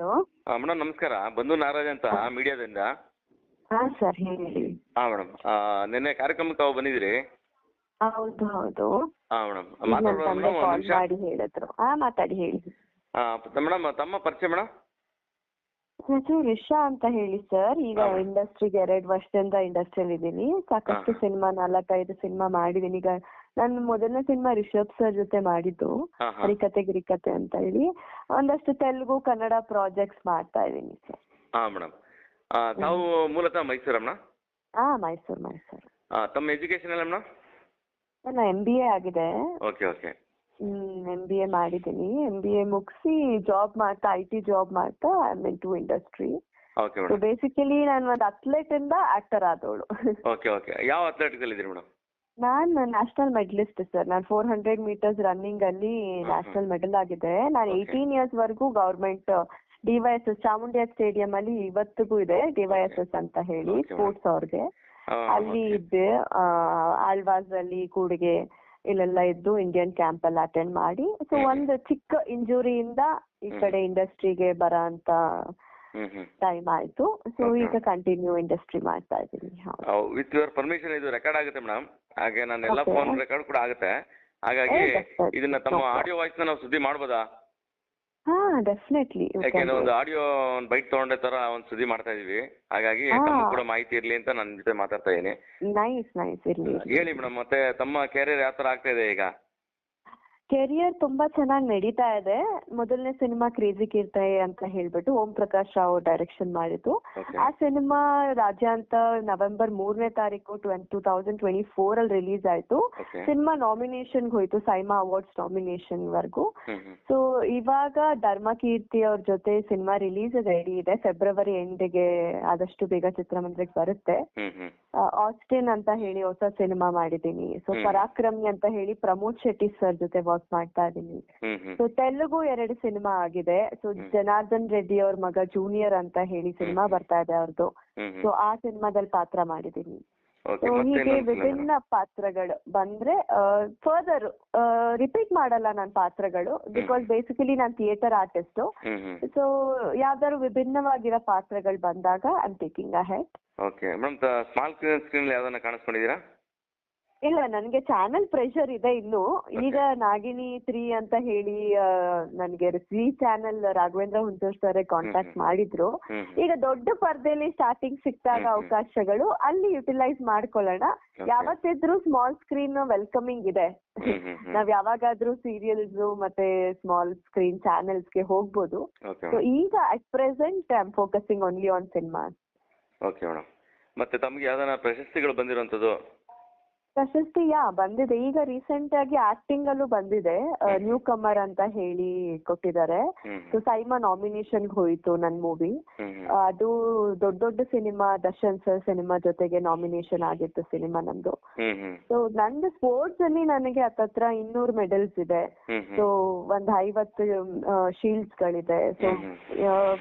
Hello. Madam ನಮಸ್ಕಾರ. ಬಂಧು ನಾರಾಜ್ ಅಂತ ಮೀಡಿಯಾದಿಂದ. ಹಾ ಸರ್ ಹೇಳಿ. ಹಾಂ ಮೇಡಮ್ ನಿನ್ನೆ ಕಾರ್ಯಕ್ರಮಕ್ಕೆ ತಾವು ಬಂದಿದ್ರಿ? ಹೌದು ಹೌದು. ಹಾ ಮೇಡಮ್ ನನ್ನ ಮಾತಾಡೋಣ ತಂದೆ ಒಂದು ಕಾಲ್ ಮಾಡಿ ಹೇಳಿದ್ರು. ಹಾ ಮಾತಾಡಿ ಹೇಳಿ. ಮೇಡಮ್ ತಮ್ಮ ಪರಿಚಯ ಮೇಡಮ್ ಹೆಸರು ರಿಷಾ ಅಂತ ಹೇಳಿ ಸರ್ ಈಗ. ಇಂಡಸ್ಟ್ರಿಗೆ ಎರಡು ವರ್ಷದಿಂದ ಇಂಡಸ್ಟ್ರಿಯಲ್ಲಿ ಇದ್ದೀನಿ. ಸಾಕಷ್ಟು. ಸಿನಿಮಾ ನಾಲ್ಕೈದು ಸಿನಿಮಾ ಮಾಡಿದ್ದೀನಿ. ಈಗ ನನ್ನ ಮೊದಲನೇ ಸಿನಿಮಾ ರಿಷಬ್ ಸರ್ ಜೊತೆ ಮಾಡಿದ್ದು. ಹರಿಕತೆ ಗಿರಿಕತೆ ಅಂತ ಹೇಳಿ. ಒಂದಷ್ಟು ತೆಲುಗು ಕನ್ನಡ ಪ್ರಾಜೆಕ್ಟ್ಸ್ ಮಾಡ್ತಾ ಇದ್ದೀನಿ ಸರ್. ಹಾಂ ಮೇಡಮ್ ತಾವು ಮೂಲತಃ ಮೈಸೂರ ಮೇಡಮ್ ಹಾ ಮೈಸೂರು ಮೈಸೂರು. ತಮ್ಮ ಎಜುಕೇಶನ್ ಎಲ್ಲ ಮೇಡಮ್ ನನ್ನ ಎಂ ಬಿ ಎ ಆಗಿದೆ. Okay okay. M B A ಮಾಡಿದ್ದೀನಿ. ಎಂ ಬಿ ಎ ಮುಗಿಸಿ ಜಾಬ್ ಮಾಡ್ತಾ ಐ ಟಿ ಜಾಬ್ ಮಾಡ್ತಾ I mean to industry okay so madam basically ನಾನು ಒಂದು ಅಥ್ಲೆಟ್ ಇಂದ ಆಕ್ಟರ್ ಆದವಳು. ಓಕೆ ಓಕೆ ಯಾವ ಇದ್ದೀರಿ ಮೇಡಮ್ ನಾನು ನ್ಯಾಷನಲ್ ಮೆಡಲಿಸ್ಟ್ ಸರ್ ನಾನು ಫೋರ್ ಹಂಡ್ರೆಡ್ ಮೀಟರ್ಸ್ ರನ್ನಿಂಗ್ ಅಲ್ಲಿ ಹ್ಮ್. ನ್ಯಾಷನಲ್ ಮೆಡಲ್ ಆಗಿದೆ. ನಾನು Okay. ಏಯ್ಟೀನ್ ಇಯರ್ಸ್ ವರೆಗೂ ಗವರ್ಮೆಂಟ್ ಡಿವೈಎಸ್ಎಸ್ ಚಾಮುಂಡಿಯ ಸ್ಟೇಡಿಯಂ ಅಲ್ಲಿ ಇವತ್ತಿಗೂ ಇದೆ ಡಿವೈಎಸ್ಎಸ್ ಅಂತ ಹೇಳಿ Okay, madam. ಸ್ಪೋರ್ಟ್ಸ್ ಅವ್ರಿಗೆ. ಅಲ್ಲಿ ಇದ್ದೆ ಆ, ಆಳ್ವಾಸ್ ಅಲ್ಲಿ ಕೂಡಿಗೆ ಇಲ್ಲೆಲ್ಲ ಇದ್ದು ಇಂಡಿಯನ್ ಕ್ಯಾಂಪ್ ಅಲ್ಲಿ ಅಟೆಂಡ್ ಮಾಡಿ ಸೊ. ಒಂದು ಚಿಕ್ಕ ಇಂಜುರಿಯಿಂದ ಈ ಕಡೆ ಇಂಡಸ್ಟ್ರಿಗೆ ಬರ ಅಂತ ಹ್ಞೂ ಹ್ಞೂ ಟೈಮ್ ಆಯ್ತು. ಸೊ ಈಗ ಕಂಟಿನ್ಯೂ ಇಂಡಸ್ಟ್ರಿ ಮಾಡ್ತಾ ಇದ್ದೀನಿ ಹೌದು. ವಿತ್ ಯುವರ್ ಪರ್ಮಿಷನ್ ಇದು ರೆಕಾರ್ಡ್ ಆಗುತ್ತೆ ಮೇಡಮ್ ಹಾಗೆ ನಾನು ಎಲ್ಲ ಫೋನ್ ರೆಕಾರ್ಡ್ ಕೂಡ ಆಗುತ್ತೆ. ಹಾಗಾಗಿ. ಇದನ್ನ ತಮ್ಮ ಆಡಿಯೋ ನ ನಾವು ಸುದ್ದಿ ಮಾಡ್ಬೋದಾ? ಹಾ ಡೆಫಿನೆಟ್ಲಿ ಯಾಕೆಂದ್ರೆ ಒಂದು ಆಡಿಯೋ ಒಂದ್ ಬೈಟ್ ತಗೊಂಡೆ ತರ ಒಂದು ಸುದ್ದಿ ಮಾಡ್ತಾ ಇದೀವಿ. ಹಾಗಾಗಿ. ತಮ್ಮ ಕೂಡ ಮಾಹಿತಿ ಇರ್ಲಿ ಅಂತ ನನ್ನ ಜೊತೆ ಮಾತಾಡ್ತಾ ಇದೀನಿ ನೈಸ್ ನೈಸ್ ಇರ್ಲಿ ಹೇಳಿ ಮೇಡಮ್ ಮತ್ತೆ ತಮ್ಮ ಕೆರಿಯರ್ ಯಾವ ತರ ಆಗ್ತಾ ಇದೆ ಈಗ? ಕೆರಿಯರ್ ತುಂಬಾ ಚೆನ್ನಾಗಿ ನಡೀತಾ ಇದೆ. ಮೊದಲನೇ ಸಿನಿಮಾ ಕ್ರೇಜಿ ಕೀರ್ತಾಯಿ ಅಂತ ಹೇಳ್ಬಿಟ್ಟು ಓಂ ಪ್ರಕಾಶ್ ರಾವ್ ಡೈರೆಕ್ಷನ್ ಮಾಡಿದ್ದು. ಆ ಸಿನಿಮಾ ರಾಜ್ಯಾಂತ ನವೆಂಬರ್ ಮೂರನೇ ತಾರೀಕು ಟೂ ತೌಸಂಡ್ ಟ್ವೆಂಟಿ ಫೋರ್ ಅಲ್ಲಿ ರಿಲೀಸ್ ಆಯ್ತು ಸಿನಿಮಾ ನಾಮಿನೇಷನ್ ಹೋಯ್ತು ಸೈಮಾ ಅವಾರ್ಡ್ಸ್ ನಾಮಿನೇಷನ್ ವರ್ಗೂ. ಸೊ ಇವಾಗ ಧರ್ಮಕೀರ್ತಿ ಅವ್ರ ಜೊತೆ ಸಿನಿಮಾ ರಿಲೀಸ್ ರೆಡಿ ಇದೆ. ಫೆಬ್ರವರಿ ಎಂಡ್ಗೆ ಆದಷ್ಟು ಬೇಗ ಚಿತ್ರಮಂದಿರಕ್ಕೆ ಬರುತ್ತೆ. ಆಸ್ಟಿನ್ ಅಂತ ಹೇಳಿ ಹೊಸ ಸಿನಿಮಾ ಮಾಡಿದೀನಿ ಸೊ ಪರಾಕ್ರಮಿ ಅಂತ ಹೇಳಿ ಪ್ರಮೋದ್ ಶೆಟ್ಟಿ ಸರ್ ಜೊತೆ ವರ್ಕ್ ಮಾಡ್ತಾ ಇದ್ದೀನಿ ಹ್ಮ್ ಹ್ಮ್. ಸೊ ತೆಲುಗು ಎರಡು ಸಿನಿಮಾ ಆಗಿದೆ. ಸೊ. ಜನಾರ್ದನ್ ರೆಡ್ಡಿ ಅವ್ರ ಮಗ ಜೂನಿಯರ್ ಅಂತ ಹೇಳಿ ಸಿನಿಮಾ ಬರ್ತಾ ಇದೆ ಅವ್ರದ್ದು ಸೊ ಆ ಸಿನಿಮಾದಲ್ಲಿ ಪಾತ್ರ ಮಾಡಿದೀನಿ. ಸೊ ಹೀಗೆ ವಿಭಿನ್ನ ಪಾತ್ರಗಳು ಬಂದ್ರೆ ಫರ್ದರ್ ರಿಪೀಟ್ ಮಾಡಲ್ಲ ನನ್ನ ಪಾತ್ರಗಳು ಬಿಕಾಸ್ ಬೇಸಿಕಲಿ ನಾನು ಥಿಯೇಟರ್ ಆರ್ಟಿಸ್ಟ್ ಸೊ ಯಾವ್ದಾದ್ರು ವಿಭಿನ್ನವಾಗಿರೋ ಪಾತ್ರಗಳು ಬಂದಾಗ I am taking ahead okay madam small screen ಯಾವ್ದನ್ನ ಕಾಣಿಸ್ಕೊಂಡಿದ್ದೀರಾ? ಇಲ್ಲ ನನ್ಗೆ ಚಾನೆಲ್ ಪ್ರೆಷರ್ ಇದೆ ಇನ್ನು. ಈಗ ನಾಗಿನಿ ತ್ರೀ ಅಂತ ಹೇಳಿ ನನ್ಗೆ C channel Raghavendra Hunchur sir contact. ಮಾಡಿದ್ರು. ಈಗ ದೊಡ್ಡ ಪರ್ದೆಲಿ ಸ್ಟಾರ್ಟಿಂಗ್ ಹ್ಮ್. ಅವಕಾಶಗಳು ಅಲ್ಲಿ ಯುಟಿಲೈಸ್ ಮಾಡ್ಕೊಳ್ಳೋಣ. ಯಾವತ್ತಿದ್ರು ಸ್ಮಾಲ್ ಸ್ಕ್ರೀನ್ ವೆಲ್ಕಮಿಂಗ್ ಇದೆ. ನಾವ್ ಯಾವಾಗಾದ್ರೂ ಸೀರಿಯಲ್ಸ್ ಮತ್ತೆ ಸ್ಮಾಲ್ ಸ್ಕ್ರೀನ್ ಚಾನೆಲ್ಸ್ಗೆ ಹೋಗ್ಬೋದು. ಓಕೆ ಸೊ ಈಗ at present I am focusing only on cinema okay madam ಮತ್ತೆ ತಮಗೆ ಯಾವ್ದಾನ ಪ್ರಶಸ್ತಿಗಳು ಬಂದಿರುವಂಥದ್ದು ಪ್ರಶಸ್ತಿ ಯಾ ಬಂದಿದೆ. ಈಗ ರೀಸೆಂಟ್ ಆಗಿ ಆಕ್ಟಿಂಗ್ ಅಲ್ಲೂ ಬಂದಿದೆ. ನ್ಯೂ ಕಮರ್ ಅಂತ ಹೇಳಿ ಕೊಟ್ಟಿದ್ದಾರೆ. ಸೊ ಸೈಮಾ ನಾಮಿನೇಷನ್ ಹೋಯ್ತು ನನ್ ಮೂವಿ ಅದು ದೊಡ್ಡ ದೊಡ್ಡ ಸಿನಿಮಾ ದರ್ಶನ್ ಸರ್ ಸಿನಿಮಾ ಜೊತೆಗೆ ನಾಮಿನೇಷನ್ ಆಗಿತ್ತು ಸಿನಿಮಾ ನಂದು ಸೊ ನಂದು ಸ್ಪೋರ್ಟ್ಸ್ ಅಲ್ಲಿ ನನಗೆ ಹತ್ತತ್ರ ಇನ್ನೂರು ಮೆಡಲ್ಸ್ ಇದೆ. ಸೊ ಒಂದ್ ಐವತ್ತು ಶೀಲ್ಡ್ಸ್ ಗಳಿದೆ. ಸೊ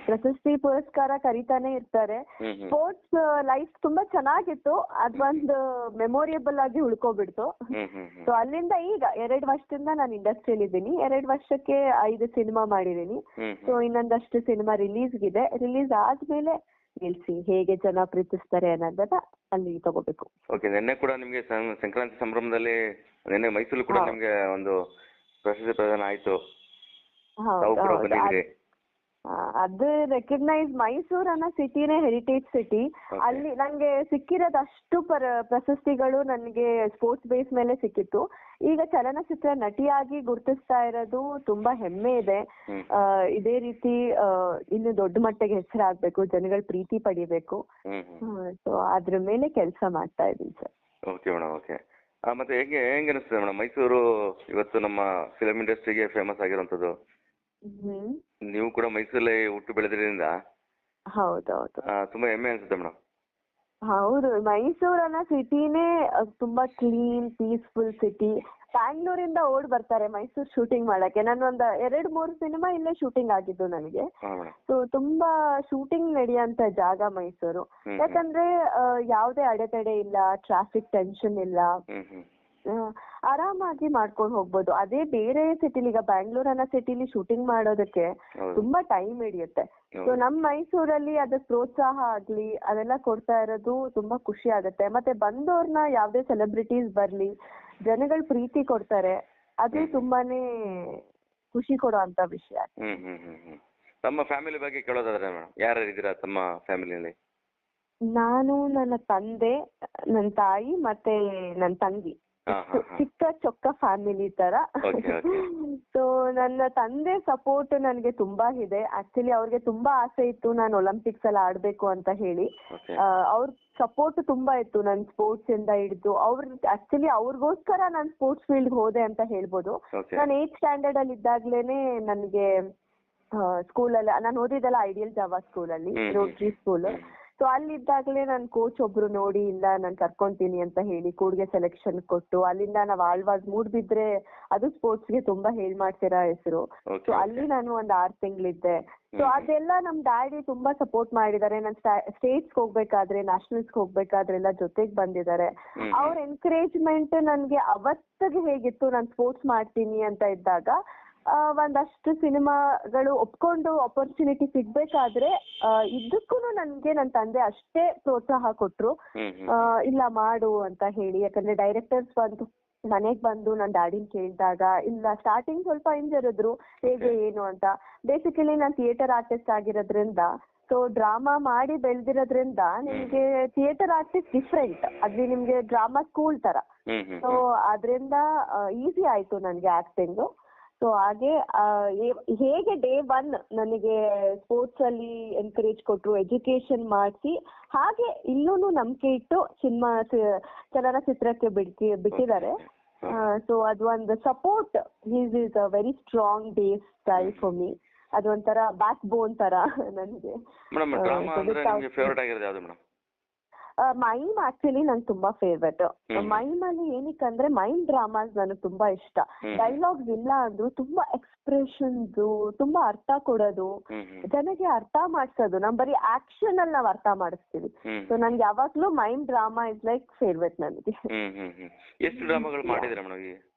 ಪ್ರಶಸ್ತಿ ಪುರಸ್ಕಾರ ಕರೀತಾನೆ ಇರ್ತಾರೆ. ಸ್ಪೋರ್ಟ್ಸ್ ಲೈಫ್ ತುಂಬಾ ಚೆನ್ನಾಗಿತ್ತು. ಅದೊಂದು ಮೆಮೊರಿಯಬಲ್ ಆಗಿ ಉಳ್ಕೊಬಿಡ್ತು. ಹ್ಮ್ ಹ್ಮ್ ಸೊ ಅಲ್ಲಿಂದ ಈಗ ಎರಡ್ ವರ್ಷದಿಂದ ನಾನು ಇಂಡಸ್ಟ್ರಿಯಲ್ಲಿ ಇದ್ದೀನಿ ಎರಡ್ ವರ್ಷಕ್ಕೆ ಐದು ಸಿನಿಮಾ ಮಾಡಿದೀನಿ ಸೊ ಇನ್ನೊಂದಷ್ಟು ಸಿನಿಮಾ ರಿಲೀಸ್ ಇದೆ ರಿಲೀಸ್ ಆದ್ಮೇಲೆ ನಿಲ್ಸಿ ಹೇಗೆ ಜನ ಪ್ರೀತಿಸ್ತಾರೆ ಅನ್ನೋದನ್ನ ಅಲ್ಲಿ ತಗೋಬೇಕು. ಓಕೆ ನಿನ್ನೆ ಕೂಡ ನಿಮಗೆ ಸಂಕ್ರಾಂತಿ ಸಂಭ್ರಮದಲ್ಲಿ ನಿನ್ನೆ ಮೈಸೂರು ಕೂಡ ನಿಮ್ಗೆ ಒಂದು ಪ್ರಶಸ್ತಿ ಪ್ರದಾನ ಆಯ್ತು. ತಾವು ಕೂಡ ಬಂದಿದ್ದೀರಿ. ಅದು ರೆಕಗ್ನೈಸ್ ಮೈಸೂರ್ ಅನ್ನೋ ಸಿಟಿನೇ ಹೆರಿಟೇಜ್ ಸಿಟಿ Okay. ಅಲ್ಲಿ ನಂಗೆ ಸಿಕ್ಕಿರೋದ್ ಅಷ್ಟು ಪರ ಪ್ರಶಸ್ತಿಗಳು ನನಗೆ ಸ್ಪೋರ್ಟ್ಸ್ ಬೇಸ್ ಮೇಲೆ ಸಿಕ್ಕಿತ್ತು. ಈಗ ಚಲನಚಿತ್ರ ನಟಿಯಾಗಿ ಗುರುತಿಸ್ತಾ ಇರೋದು ತುಂಬಾ ಹೆಮ್ಮೆ ಇದೆ. ಆ, ಇದೇ ರೀತಿ ಆ, ಇನ್ನು ದೊಡ್ಡ ಮಟ್ಟಿಗೆ ಹೆಸರಾಗ್ಬೇಕು ಜನಗಳ ಪ್ರೀತಿ ಪಡಿಬೇಕು. so ಸೊ ಅದ್ರ ಮೇಲೆ ಕೆಲಸ ಮಾಡ್ತಾ ಇದ್ದೀನಿ ಸರ್. ಓಕೆ ಮೇಡಮ್ ಓಕೆ ಮತ್ತೆ ಹೇಗೆ ಹೆಂಗೆ ಅನಿಸ್ತದೆ ಮೇಡಮ್ ಮೈಸೂರು ಇವತ್ತು ನಮ್ಮ ಫಿಲಂ ಇಂಡಸ್ಟ್ರಿಗೆ ಫೇಮಸ್ ಆಗಿರುವಂಥದ್ದು? ಹ್ಮ್. ನೀವು ಕೂಡ ಮೈಸೂರಲ್ಲಿ ಹುಟ್ಟು ಬೆಳೆದ್ರಿಂದ ಹೌದೌದು. ಆ, ತುಂಬಾ ಹೆಮ್ಮೆ ಅನ್ಸುತ್ತೆ ಮೇಡಮ್ ಹೌದು ಮೈಸೂರನ್ನ ಸಿಟಿನೇ ತುಂಬಾ ಕ್ಲೀನ್ ಪೀಸ್ಫುಲ್ ಸಿಟಿ. ಬ್ಯಾಂಗ್ಳೂರಿಂದ ಓಡ್ ಬರ್ತಾರೆ ಮೈಸೂರ್ ಶೂಟಿಂಗ್ ಮಾಡಕ್ಕೆ. ನಾನು ಒಂದ್ ಎರಡ್ ಮೂರು ಸಿನಿಮಾ ಇಲ್ಲೇ ಶೂಟಿಂಗ್ ಆಗಿದ್ದು ನನಗೆ. ಹಾಂ ಮೇಡಮ್ ಸೊ ತುಂಬಾ ಶೂಟಿಂಗ್ ನಡೆಯುವಂತ ಜಾಗ ಮೈಸೂರು. ಹ್ಮ್. ಯಾಕಂದ್ರೆ ಆ, ಯಾವ್ದೇ ಅಡೆತಡೆ ಇಲ್ಲ ಟ್ರಾಫಿಕ್ ಟೆನ್ಷನ್ ಇಲ್ಲ. ಹ್ಮ್ ಹ್ಮ್. ಆ, ಆರಾಮಾಗಿ ಮಾಡ್ಕೊಂಡು ಹೋಗ್ಬೋದು. ಅದೇ ಬೇರೆ ಸಿಟಿಲಿ ಈಗ ಬ್ಯಾಂಗ್ಳೂರ್ ಅನ್ನೋ ಸಿಟಿಲಿ ಶೂಟಿಂಗ್ ಮಾಡೋದಕ್ಕೆ ತುಂಬಾ ಟೈಮ್ ಹಿಡಿಯುತ್ತೆ. ಸೊ ನಮ್ ಮೈಸೂರಲ್ಲಿ ಅದಕ್ಕೆ ಪ್ರೋತ್ಸಾಹ ಆಗ್ಲಿ ಅದೆಲ್ಲ ಕೊಡ್ತಾ ಇರೋದು ತುಂಬಾ ಖುಷಿ ಆಗುತ್ತೆ. ಮತ್ತೆ ಬಂದವ್ರನ್ನ ಯಾವ್ದೇ ಸೆಲೆಬ್ರಿಟೀಸ್ ಬರ್ಲಿ ಜನಗಳು ಪ್ರೀತಿ ಕೊಡ್ತಾರೆ ಅದು ತುಂಬಾನೇ ಖುಷಿ ಕೊಡೋ ಅಂತ ವಿಷಯ. ಹ್ಮ್ ಹ್ಮ್ ಹ್ಮ್ ಹ್ಮ್. ತಮ್ಮ ಫ್ಯಾಮಿಲಿ ಬಗ್ಗೆ ಕೇಳೋದಾದ್ರೆ ಮೇಡಮ್ ಯಾರು ಇದ್ದೀರಾ ತಮ್ಮ ಫ್ಯಾಮಿಲಿಯಲ್ಲಿ ನಾನು ನನ್ನ ತಂದೆ ನನ್ನ ತಾಯಿ ಮತ್ತೆ ನನ್ನ ತಂಗಿ. ಚಿಕ್ಕ ಚೊಕ್ಕ ಫ್ಯಾಮಿಲಿ ತರ. ಸೊ ನನ್ನ ತಂದೆ ಸಪೋರ್ಟ್ ನನಗೆ ತುಂಬಾ ಇದೆ. ಆಕ್ಚುಲಿ ಅವ್ರಿಗೆ ತುಂಬಾ ಆಸೆ ಇತ್ತು ನಾನು ಒಲಿಂಪಿಕ್ಸ್ ಅಲ್ಲಿ ಆಡ್ಬೇಕು ಅಂತ ಹೇಳಿ. ಆ ಅವ್ರ ಸಪೋರ್ಟ್ ತುಂಬಾ ಇತ್ತು ನನ್ ಸ್ಪೋರ್ಟ್ಸ್ ಇಂದ ಹಿಡಿದು. ಅವ್ರ ಆಕ್ಚುಲಿ ಅವ್ರಿಗೋಸ್ಕರ ನಾನು ಸ್ಪೋರ್ಟ್ಸ್ ಫೀಲ್ಡ್ ಹೋದೆ ಅಂತ ಹೇಳ್ಬೋದು. ನಾನು ಏತ್ ಸ್ಟ್ಯಾಂಡರ್ಡ್ ಅಲ್ಲಿ ಇದ್ದಾಗ್ಲೇನೆ ನನಗೆ ಸ್ಕೂಲಲ್ಲಿ ನಾನು ಓದಿದ್ದೆಲ್ಲ ಐಡಿಯಲ್ ಜಾವಾ ಸ್ಕೂಲಲ್ಲಿ. ರೋಟ್ರಿ ಸ್ಕೂಲ್ ಸೊ ಅಲ್ಲಿದ್ದಾಗಲೇ ನಾನ್ ಕೋಚ್ ಒಬ್ರು ನೋಡಿ ಇಲ್ಲ ನಾನು ಕರ್ಕೊಂತೀನಿ ಅಂತ ಹೇಳಿ ಕೂಡ್ಗೆ ಸೆಲೆಕ್ಷನ್ ಕೊಟ್ಟು ಅಲ್ಲಿಂದ ನಾವ್ ಆಳ್ವಾಸ್ ಮೂಡ್ಬಿದ್ರೆ ಅದು ಸ್ಪೋರ್ಟ್ಸ್ಗೆ ತುಂಬಾ ಹೇಳ್ ಮಾಡ್ತಿರೋ ಹೆಸರು. ಸೊ ಅಲ್ಲಿ ನಾನು ಒಂದ್ ಆರ್ ತಿಂಗಳಿದ್ದೆ. ಸೊ ಅದೆಲ್ಲ ನಮ್ ಡ್ಯಾಡಿ ತುಂಬಾ ಸಪೋರ್ಟ್ ಮಾಡಿದ್ದಾರೆ. ನಾನು ಸ್ಟೇಟ್ಸ್ ಹೋಗ್ಬೇಕಾದ್ರೆ ನ್ಯಾಷನಲ್ಸ್ ಹೋಗ್ಬೇಕಾದ್ರೆ ಎಲ್ಲ ಜೊತೆಗ್ ಬಂದಿದ್ದಾರೆ. ಹ್ಮ್ ಅವ್ರ ಎನ್ಕರೇಜ್ಮೆಂಟ್ ನನ್ಗೆ ಅವತ್ತಿಗೆ ಹೇಗಿತ್ತು ನಾನು ಸ್ಪೋರ್ಟ್ಸ್ ಮಾಡ್ತೀನಿ ಅಂತ ಇದ್ದಾಗ ಒಂದಷ್ಟು ಸಿನಿಮಾಗಳು ಒಪ್ಕೊಂಡು ಅಪರ್ಚುನಿಟಿ ಸಿಗ್ಬೇಕಾದ್ರೆ ಇದಕ್ಕೂ ನನ್ಗೆ ನನ್ನ ತಂದೆ ಅಷ್ಟೇ ಪ್ರೋತ್ಸಾಹ ಕೊಟ್ರು. ಇಲ್ಲ ಮಾಡು ಅಂತ ಹೇಳಿ. ಯಾಕಂದ್ರೆ ಡೈರೆಕ್ಟರ್ಸ್ ಬಂದು ಮನೆಗ್ ಬಂದು ನನ್ನ ಡ್ಯಾಡಿನ್ ಕೇಳಿದಾಗ ಇಲ್ಲ ಸ್ಟಾರ್ಟಿಂಗ್ ಸ್ವಲ್ಪ ಹಿಂಜರಿದ್ರು ಹೇಗೆ ಏನು ಅಂತ. ಬೇಸಿಕಲಿ ನಾನ್ ಥಿಯೇಟರ್ ಆರ್ಟಿಸ್ಟ್ ಆಗಿರೋದ್ರಿಂದ ಸೊ ಡ್ರಾಮಾ ಮಾಡಿ ಬೆಳ್ದಿರೋದ್ರಿಂದ ನಿಮ್ಗೆ ಥಿಯೇಟರ್ ಆರ್ಟಿಸ್ಟ್ ಡಿಫ್ರೆಂಟ್ ಅದ್ರಲ್ಲಿ ನಿಮ್ಗೆ ಡ್ರಾಮಾ ಸ್ಕೂಲ್ ತರ. ಸೊ ಅದ್ರಿಂದ ಈಸಿ ಆಯ್ತು ನನ್ಗೆ ಆಕ್ಟಿಂಗ್ ಸೊ ಹಾಗೆ ಆ, ಹೇಗೆ ಡೇ ಒನ್ ನನಗೆ ಸ್ಪೋರ್ಟ್ಸ್ ಅಲ್ಲಿ ಎನ್ಕರೇಜ್ ಕೊಟ್ರು ಎಜುಕೇಶನ್ ಮಾಡ್ಸಿ ಹಾಗೆ ಇಲ್ಲೂನು ನಂಬಿಕೆ ಇಟ್ಟು ಸಿನಿಮಾ ಚಲನಚಿತ್ರಕ್ಕೆ ಬಿಡ್ತಿ ಬಿಟ್ಟಿದ್ದಾರೆ. ಸೊ ಅದು ಒಂದು support is is a very strong day style for me ಅದೊಂಥರ ಬ್ಯಾಕ್ ಬೋನ್ ತರ ನನಗೆ. ಮೇಡಮ್ ಡ್ರಾಮಾ ಅಂದ್ರೆ ನಿಮ್ಗೆ ಫೇವರೇಟ್ ಆಗಿರೋದು ಯಾವ್ದು ಮೇಡಮ್? ಮೈಮ್ ಆಕ್ಚುಲಿ ನಂಗೆ ತುಂಬಾ ಫೇವ್ರೆಟ್. ಮೈಮ್ ಅಲ್ಲಿ ಏನಕ್ಕಂದ್ರೆ ಮೈಮ್ ಡ್ರಾಮಾಸ್ ನನಗೆ ತುಂಬಾ ಇಷ್ಟ. ಡೈಲಾಗ್ಸ್ ಇಲ್ಲ ಅಂದ್ರು ತುಂಬಾ ಎಕ್ಸ್ಪ್ರೆಷನ್ಸ್ ತುಂಬಾ ಅರ್ಥ ಕೊಡೋದು ಜನಕ್ಕೆ ಅರ್ಥ ಮಾಡಿಸೋದು. ನಮ್ ಬರೀ ಆಕ್ಷನ್ ಅಲ್ಲಿ ನಾವ್ ಅರ್ಥ ಮಾಡಿಸ್ತೀವಿ. ಸೊ ನನ್ಗೆ ಯಾವಾಗ್ಲೂ mime drama is like favourite ನನಗೆ. ಎಷ್ಟು ಡ್ರಾಮಾಗಳು ಮಾಡಿದ್ರೆ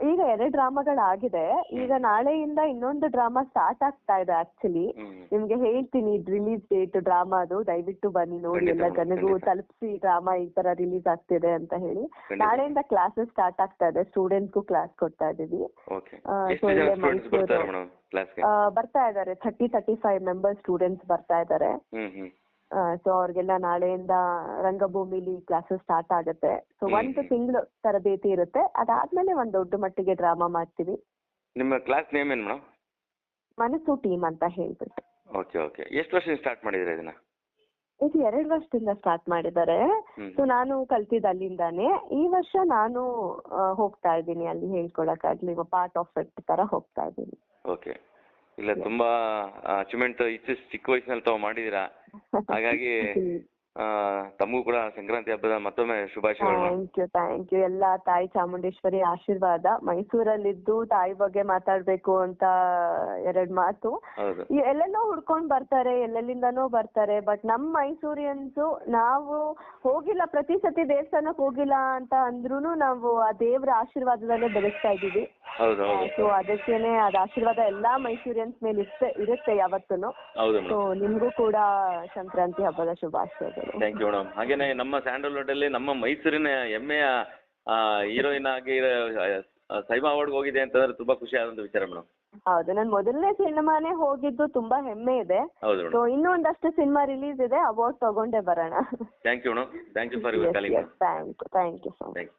ಈಗ ಎರಡು ಡ್ರಾಮಾಗಳಾಗಿದೆ. ಈಗ ನಾಳೆಯಿಂದ ಇನ್ನೊಂದು ಡ್ರಾಮಾ ಸ್ಟಾರ್ಟ್ ಆಗ್ತಾ ಇದೆ ಆಕ್ಚುಲಿ ನಿಮ್ಗೆ ಹೇಳ್ತೀನಿ ರಿಲೀಸ್ ಡೇಟ್ ಡ್ರಾಮಾದು ದಯವಿಟ್ಟು ಬನ್ನಿ ನೋಡಿ ಎಲ್ಲ ಜನಗೂ. ತಲುಪಿಸಿ ಡ್ರಾಮಾ ಈ ತರ ರಿಲೀಸ್ ಆಗ್ತಿದೆ ಅಂತ ಹೇಳಿ. ನಾಳೆಯಿಂದ ಕ್ಲಾಸಸ್ ಸ್ಟಾರ್ಟ್ ಆಗ್ತಾ ಇದೆ ಸ್ಟೂಡೆಂಟ್ಸ್ಗೂ ಕ್ಲಾಸ್ ಕೊಡ್ತಾ ಇದೀವಿ ಬರ್ತಾ ಇದಾರೆ thirty thirty five members students ಬರ್ತಾ ಹ್ಮ್. ಸೊ ಅವ್ರಿಗೆಲ್ಲ ನಾಳೆಯಿಂದ ರಂಗಭೂಮಿಲಿ ಕ್ಲಾಸಸ್ ಸ್ಟಾರ್ಟ್ ಆಗುತ್ತೆ. ಸೊ ಒಂದು ತಿಂಗಳು ತರಬೇತಿ ಇರುತ್ತೆ. ಅದಾದ್ಮೇಲೆ ಒಂದ್ ದೊಡ್ಡ ಮಟ್ಟಿಗೆ ಡ್ರಾಮಾ ಮಾಡ್ತೀವಿ. ನಿಮ್ಮ ಕ್ಲಾಸ್ ನೇಮ್ ಏನು ಮೇಡಮ್? ಮನಸ್ಸು ಟೀಮ್ ಅಂತ ಹೇಳ್ಬಿಟ್ಟು. ಓಕೆ ಓಕೆ ಎಷ್ಟು ವರ್ಷದಿಂದ ಸ್ಟಾರ್ಟ್ ಮಾಡಿದ್ರೆ ಇದನ್ನ? ಇದು ಎರಡು ವರ್ಷದಿಂದ ಸ್ಟಾರ್ಟ್ ಮಾಡಿದ್ದಾರೆ. ಸೊ ನಾನು ಕಲ್ತಿದ್ದು ಅಲ್ಲಿಂದಾನೆ. ಈ ವರ್ಷ ನಾನು ಆ, ಹೋಗ್ತಾ ಇದ್ದೀನಿ ಅಲ್ಲಿ ಹೇಳ್ಕೊಳಕ್ಕಾಗ್ಲಿ ಪಾರ್ಟ್ ಆಫ್ ಇಟ್ ತರ ಹೋಗ್ತಾ ಇದ್ದೀನಿ. ಓಕೆ ಇಲ್ಲ ತುಂಬಾ ಅಚೀವ್ಮೆಂಟ್ ಇಷ್ಟು ಚಿಕ್ಕ ವಯಸ್ಸಿನಲ್ಲಿ ತಾವು ಮಾಡಿದೀರಾ ಹಾಗಾಗಿ ಆ, ತಮಗೂ ಕೂಡ ಸಂಕ್ರಾಂತಿ ಹಬ್ಬದ ಮತ್ತೊಮ್ಮೆ ಶುಭಾಶಯಗಳು ಥ್ಯಾಂಕ್ ಯು ಥ್ಯಾಂಕ್ ಯು ಎಲ್ಲ ತಾಯಿ ಚಾಮುಂಡೇಶ್ವರಿ ಆಶೀರ್ವಾದ. ಮೈಸೂರಲ್ಲಿದ್ದು ತಾಯಿ ಬಗ್ಗೆ ಮಾತಾಡ್ಬೇಕು ಅಂತ ಎರಡ್ ಮಾತು. ಹೌದು. ಈ ಎಲ್ಲೆಲ್ಲೋ ಹುಡ್ಕೊಂಡ್ ಬರ್ತಾರೆ ಎಲ್ಲೆಲ್ಲಿಂದನೋ ಬರ್ತಾರೆ ಬಟ್ ನಮ್ ಮೈಸೂರಿಯನ್ಸು ನಾವು ಹೋಗಿಲ್ಲ ಪ್ರತಿ ಸತಿ ದೇವಸ್ಥಾನಕ್ ಹೋಗಿಲ್ಲ ಅಂತ ಅಂದ್ರೂನು ನಾವು ಆ ದೇವ್ರ ಆಶೀರ್ವಾದದಲ್ಲೇ ಬೆಳೆಸ್ತಾ ಇದೀವಿ ಹೌದು ಹೌದು. ಸೊ ಅದಕ್ಕೇನೆ ಅದ್ ಆಶೀರ್ವಾದ ಎಲ್ಲಾ ಮೈಸೂರಿಯನ್ಸ್ ಮೇಲೆ ಇರುತ್ತೆ ಇರುತ್ತೆ ಯಾವತ್ತೂ ಹೌದು ಸೊ ಮೇಡಮ್ ನಿಮ್ಗೂ ಕೂಡ ಸಂಕ್ರಾಂತಿ ಹಬ್ಬದ ಶುಭಾಶಯಗಳು. ಥ್ಯಾಂಕ್ ಯು ಮೇಡಮ್ ಹಾಗೇನೆ ನಮ್ಮ ಸ್ಯಾಂಡಲ್ವುಡ್ ಅಲ್ಲಿ ನಮ್ಮ ಮೈಸೂರಿನ ಹೆಮ್ಮೆಯ ಹೀರೋಯಿನ್ ಆಗಿ ಸೈಮಾ ಅವಾರ್ಡ್ ಹೋಗಿದೆ ಅಂತಂದ್ರೆ ತುಂಬಾ ಖುಷಿ ಆದಂತ ವಿಚಾರ ಮೇಡಮ್ ಹೌದು ನನ್ ಮೊದಲನೇ ಸಿನಿಮಾನೇ ಹೋಗಿದ್ದು ತುಂಬಾ ಹೆಮ್ಮೆ ಇದೆ. ಹೌದು ಸೊ ಮೇಡಮ್ ಇನ್ನೂ ಒಂದಷ್ಟು ಸಿನಿಮಾ ರಿಲೀಸ್ ಇದೆ ಅವಾರ್ಡ್ ತಗೊಂಡೇ ಬರೋಣ. Thank you madam thank you for your calling thank you thank you so much thank you